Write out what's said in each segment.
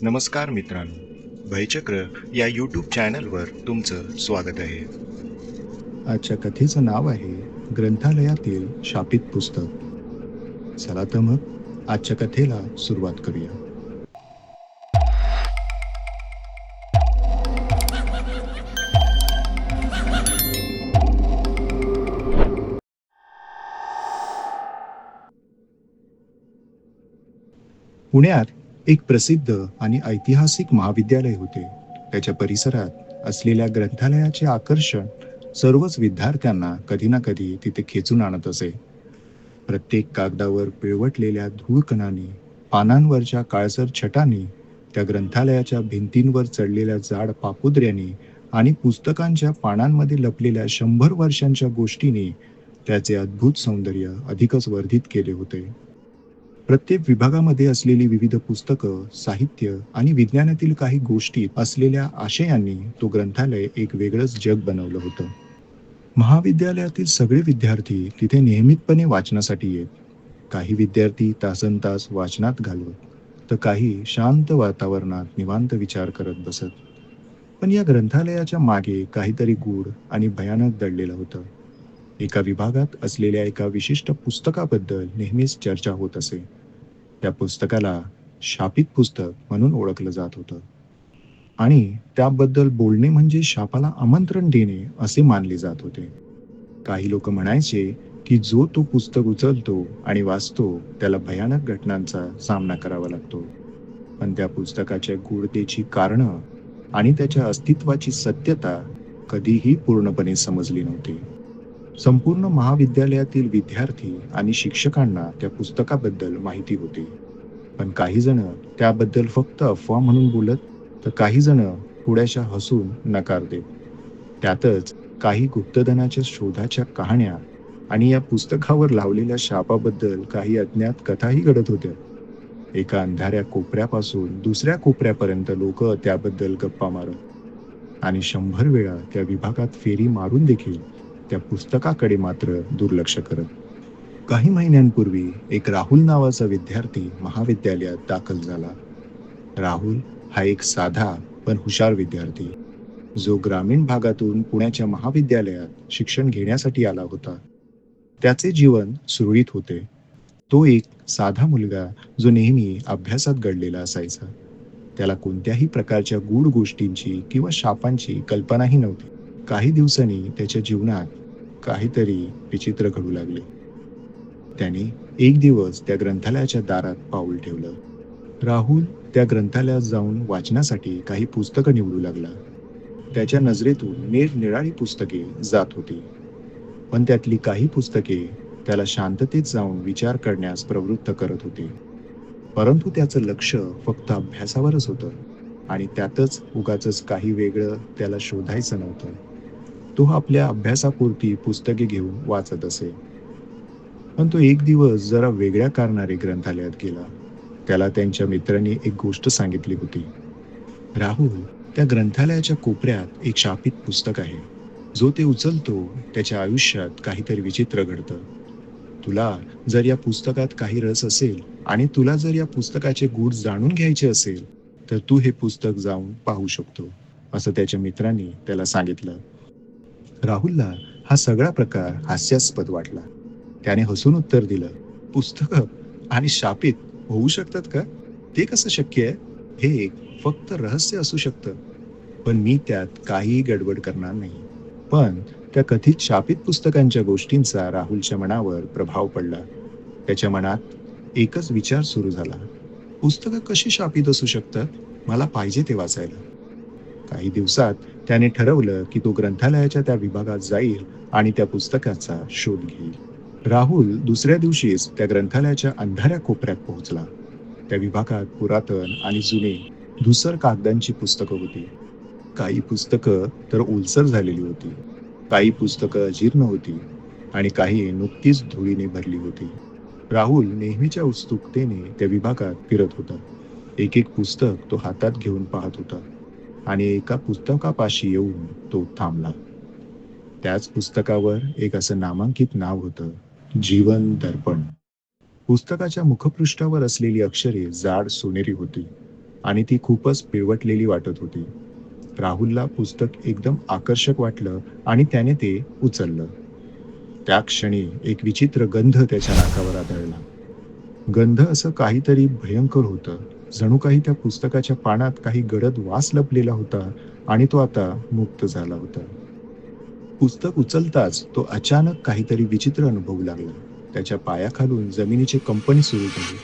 नमस्कार मित्रांनो. भयचक्र या यूट्यूब चॅनलवर तुमचं स्वागत आहे. आजच्या कथेचं नाव आहे ग्रंथालयातील शापित पुस्तक. चला तर मग आजच्या कथेला सुरुवात करूया. पुण्यात एक प्रसिद्ध आणि ऐतिहासिक महाविद्यालय होते. त्याच्या परिसरात असलेल्या ग्रंथालयाचे आकर्षण सर्वच विद्यार्थ्यांना कधी ना कधी तिथे खेचून आणत असे. प्रत्येक कागदावर पिळवटलेल्या धूळकणाने पानांवरच्या काळसर छटाने त्या ग्रंथालयाच्या भिंतींवर चढलेल्या जाड पापुद्र्यांनी आणि पुस्तकांच्या पानांमध्ये लपलेल्या शंभर वर्षांच्या गोष्टीने त्याचे अद्भुत सौंदर्य अधिकच वर्धित केले होते. प्रत्येक विभागामध्ये असलेली विविध पुस्तकं साहित्य आणि विज्ञानातील काही गोष्टी असलेल्या आशयांनी तो ग्रंथालय एक वेगळंच जग बनवलं होतं. महाविद्यालयातील सगळे विद्यार्थी तिथे नियमितपणे वाचनासाठी येत. काही विद्यार्थी तासन तास वाचनात घालवत तर काही शांत वातावरणात निवांत विचार करत बसत. पण या ग्रंथालयाच्या मागे काहीतरी गूढ आणि भयानक दडलेलं होतं. एका विभागात असलेल्या एका विशिष्ट पुस्तकाबद्दल नेहमीच चर्चा होत असे. त्या पुस्तकाला शापित पुस्तक म्हणून ओळखलं जात होतं. आणि त्याबद्दल बोलणे म्हणजे शापाला आमंत्रण देणे असे मानले जात होते. काही लोक म्हणायचे की जो तो पुस्तक उचलतो आणि वाचतो त्याला भयानक घटनांचा सामना करावा लागतो. पण त्या पुस्तकाच्या गूढतेची कारणं आणि त्याच्या अस्तित्वाची सत्यता कधीही पूर्णपणे समजली नव्हती. संपूर्ण महाविद्यालयातील विद्यार्थी आणि शिक्षकांना त्या पुस्तकाबद्दल माहिती होती. पण काही जण त्याबद्दल फक्त अफवा म्हणून बोलत तर काही जण थोड्याशा हसून नकार देत. त्यातच काही गुप्तधनाच्या शोधाच्या कहाण्या आणि या पुस्तकावर लावलेल्या शापाबद्दल काही अज्ञात कथाही घडत होत्या. एका अंधाऱ्या कोपऱ्यापासून दुसऱ्या कोपऱ्यापर्यंत लोक त्याबद्दल गप्पा मारत आणि शंभर वेळा त्या विभागात फेरी मारून देखील त्या पुस्तकाकडे मात्र दुर्लक्ष करत. काही महिन्यांपूर्वी एक राहुल नावाचा विद्यार्थी महाविद्यालयात दाखल झाला. राहुल हा एक साधा पण हुशार विद्यार्थी. जो ग्रामीण भागातून पुण्याच्या महाविद्यालयात शिक्षण घेण्यासाठी आला होता. त्याचे जीवन सुरळीत होते. तो एक साधा मुलगा जो नेहमी अभ्यासात घडलेला असायचा. त्याला कोणत्याही प्रकारच्या गूढ गोष्टींची किंवा शापांची कल्पनाही नव्हती. काही दिवसांनी त्याच्या जीवनात काहीतरी विचित्र घडू लागले. त्याने एक दिवस त्या ग्रंथालयाच्या दारात पाऊल ठेवलं. राहुल त्या ग्रंथालयात जाऊन वाचनासाठी काही पुस्तकं निवडू लागला. त्याच्या नजरेतून निरनिराळी पुस्तके जात होती. पण त्यातली काही पुस्तके त्याला शांततेत जाऊन विचार करण्यास प्रवृत्त करत होती. परंतु त्याचं लक्ष फक्त अभ्यासावरच होतं आणि त्यातच उगाच काही वेगळं त्याला शोधायचं नव्हतं. तो आपल्या अभ्यासापुरती पुस्तके घेऊन वाचत असे. पण तो एक दिवस जरा वेगळ्या कारणाने ग्रंथालयात गेला. त्याला त्यांच्या मित्रांनी एक गोष्ट सांगितली होती. राहुल त्या ग्रंथालयाच्या कोपऱ्यात एक शापित पुस्तक आहे. जो ते उचलतो त्याच्या आयुष्यात काहीतरी विचित्र घडतं. तुला जर या पुस्तकात काही रस असेल आणि तुला जर या पुस्तकाचे गूढ जाणून घ्यायचे असेल तर तू हे पुस्तक जाऊन पाहू शकतो असं त्याच्या मित्रांनी त्याला सांगितलं. राहुलला हा सगळा प्रकार हास्यास्पद वाटला. त्याने हसून उत्तर दिलं पुस्तक आणि शापित होऊ शकतात का? ते कसं शक्य आहे? हे एक फक्त रहस्य असू शकतं. पण मी त्यात काहीही गडबड करणार नाही. पण त्या कथित शापित पुस्तकांच्या गोष्टींचा राहुलच्या मनावर प्रभाव पडला. त्याच्या मनात एकच विचार सुरू झाला. पुस्तकं कशी शापित असू शकतात? मला पाहिजे ते वाचायला. काही दिवसात त्याने ठरवलं की तो ग्रंथालयाच्या त्या विभागात जाईल आणि त्या पुस्तकाचा शोध घेईल. राहुल दुसऱ्या दिवशीच त्या ग्रंथालयाच्या अंधाऱ्या कोपऱ्यात पोहोचला. त्या विभागात पुरातन आणि जुने धुसर कागदांची पुस्तकं होती. काही पुस्तकं तर ओलसर झालेली होती. काही पुस्तकं अजीर्ण होती आणि काही नुकतीच धुळीने भरली होती. राहुल नेहमीच्या उत्सुकतेने त्या विभागात फिरत होता. एक एक पुस्तक तो हातात घेऊन पाहत होता. आणि एका पुस्तकापाशी येऊन तो थांबला. त्याच पुस्तकावर एक असं नामांकित नाव होतं जीवन दर्पण. पुस्तकाच्या मुखपृष्ठावर असलेली अक्षरे जाड सोनेरी होती आणि ती खूपच पिळवटलेली वाटत होती. राहुलला पुस्तक एकदम आकर्षक वाटलं आणि त्याने ते उचललं. त्या क्षणी एक विचित्र गंध त्याच्या नाकावर आदळला. गंध असं काहीतरी भयंकर होतं. जणू काही त्या पुस्तकाच्या पानात काही गडद वास लपलेला होता आणि तो आता मुक्त झाला होता. पुस्तक उचलताच तो अचानक काहीतरी विचित्र अनुभवू लागला. त्याच्या पायाखालून जमिनीचे कंपनी सुरू झाली.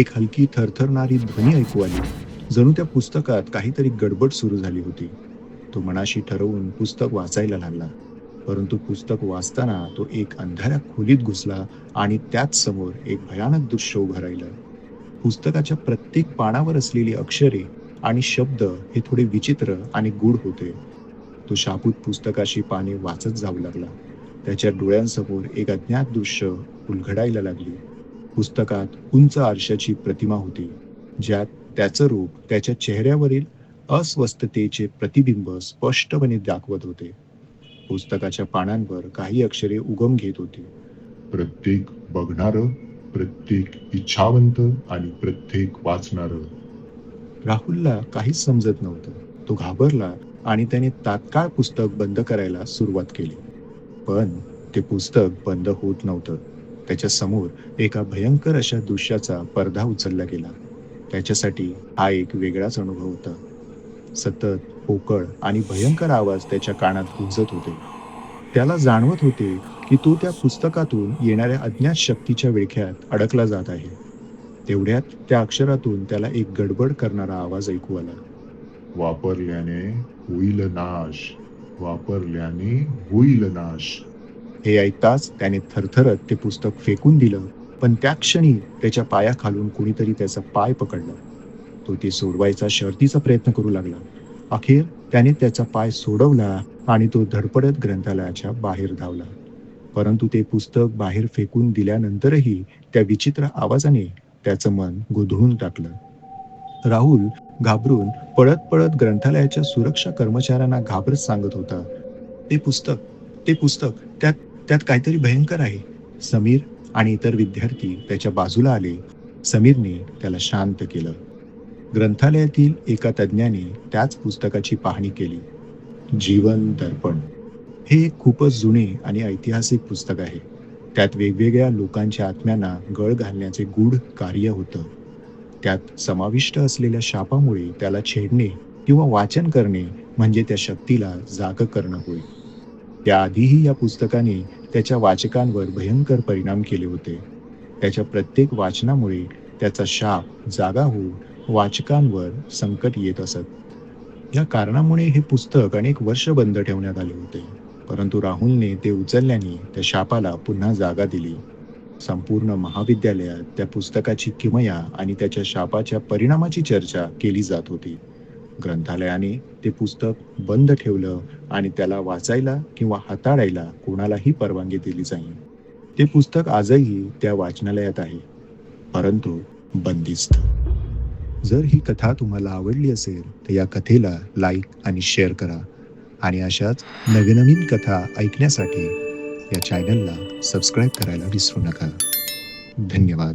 एक हलकी थरथरणारी ध्वनी ऐकू आली. जणू त्या पुस्तकात काहीतरी गडबड सुरू झाली होती. तो मनाशी ठरवून पुस्तक वाचायला लागला. परंतु पुस्तक वाचताना तो एक अंधाऱ्या खोलीत घुसला आणि त्याच समोर एक भयानक दृश्य उभं राहिलं. पुस्तकाच्या प्रत्येक पानावर असलेली अक्षरे आणि शब्द हे थोडे विचित्र आणि गूढ होते. तो शाबूत पुस्तकाशी पाने वाचत जाऊ लागला. त्याच्या डोळ्यांसमोर एक अज्ञात दृश्य उलघडायला लागली. पुस्तकात उंच आरशाची प्रतिमा होती ज्यात त्याचं रूप त्याच्या चेहऱ्यावरील अस्वस्थतेचे प्रतिबिंब स्पष्टपणे दाखवत होते. पुस्तकाच्या पानांवर काही अक्षरे उगम घेत होती. प्रत्येक बघणारं प्रत्येक इच्छावंत आणि प्रत्येक वाचणार. राहुलला काहीच समजत नव्हतं. तो घाबरला आणि त्याने तात्काळ पुस्तक बंद करायला सुरुवात केली. पण ते पुस्तक बंद होत नव्हतं. त्याच्यासमोर एका भयंकर अशा दृश्याचा पडदा उचलला गेला. त्याच्यासाठी हा एक वेगळाच अनुभव होता. सतत पोकळ आणि भयंकर आवाज त्याच्या कानात गुंजत होते. त्याला जाणवत होते की तो त्या पुस्तकातून येणाऱ्या अज्ञात शक्तीच्या विळख्यात अडकला जात आहे. तेवढ्यात त्या अक्षरातून त्याला एक गडबड करणारा आवाज ऐकू आला. वापरल्याने होईल नाश. वापरल्याने होईल नाश. हे ऐकताच त्याने थरथरत ते पुस्तक फेकून दिलं पण त्या क्षणी त्याच्या पायाखालून कोणीतरी त्याचा पाय पकडला. तो ते सोडवायचा शर्तीचा प्रयत्न करू लागला. अखेर त्याने त्याचा पाय सोडवला आणि तो धडपडत ग्रंथालयाच्या बाहेर धावला. परंतु ते पुस्तक बाहेर फेकून दिल्यानंतरही त्या विचित्र आवाजाने त्याचं मन गोधळून टाकलं. राहुल घाबरून पळत पळत ग्रंथालयाच्या सुरक्षा कर्मचाऱ्यांना घाबरत सांगत होता ते पुस्तक ते पुस्तक त्यात त्यात काहीतरी भयंकर आहे. समीर आणि इतर विद्यार्थी त्याच्या बाजूला आले. समीरने त्याला शांत केलं. ग्रंथालयातील एका तज्ज्ञाने त्याच पुस्तकाची पाहणी केली. जीवन दर्पण हे एक खूपच जुने आणि ऐतिहासिक पुस्तक आहे. त्यात वेगवेगळ्या लोकांच्या आत्म्यांना गळ घालण्याचे गूढ कार्य होतं. त्यात समाविष्ट असलेल्या शापामुळे त्याला छेडणे किंवा वाचन करणे म्हणजे त्या शक्तीला जाग करणं होय. त्याआधीही या पुस्तकाने त्याच्या वाचकांवर भयंकर परिणाम केले होते. त्याच्या प्रत्येक वाचनामुळे त्याचा शाप जागा होऊन वाचकांवर संकट येत असत. या कारणामुळे हे पुस्तक अनेक वर्ष बंद ठेवण्यात आले होते. परंतु राहुलने ते उचलल्याने त्या शापाला पुन्हा जागा दिली. संपूर्ण महाविद्यालयात त्या पुस्तकाची किमया आणि त्याच्या शापाच्या परिणामाची चर्चा केली जात होती. ग्रंथालयाने ते पुस्तक बंद ठेवलं आणि त्याला वाचायला किंवा हाताळायला कोणालाही परवानगी दिली जाईल ते पुस्तक आजही त्या वाचनालयात आहे. परंतु बंदिस्त. जर ही कथा तुम्हाला आवडली असेल तर या कथेला लाईक आणि शेअर करा. आणि अशाच नवीन कथा ऐकण्यासाठी या चॅनलला सबस्क्राईब करायला विसरू नका. धन्यवाद.